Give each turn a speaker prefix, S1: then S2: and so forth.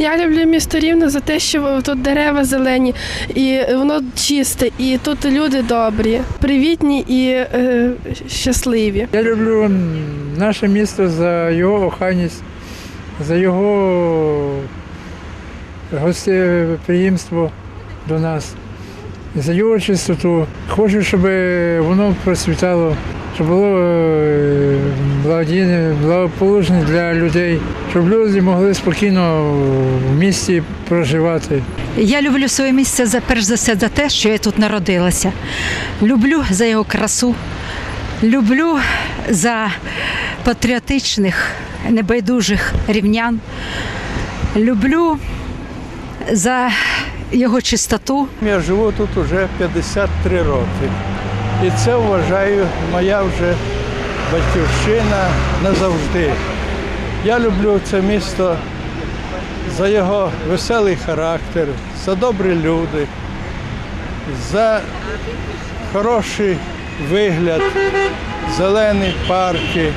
S1: Я люблю місто Рівне за те, що тут дерева зелені, і воно чисте, і тут люди добрі, привітні і е, щасливі.
S2: Я люблю наше місто за його охайність, за його гостеприємство до нас, за його чистоту. Хочу, щоб воно процвітало, щоб було е, благодійне, благополучне для людей, щоб люди могли спокійно в місті проживати.
S3: Я люблю своє місце за перш за все за те, що я тут народилася. Люблю за його красу, люблю за патріотичних, небайдужих рівнян. Люблю за його чистоту.
S4: Я живу тут уже 53 роки. І це вважаю моя вже батьківщина назавжди. Я люблю це місто за його веселий характер, за добрі люди, за хороший вигляд, зелені парки,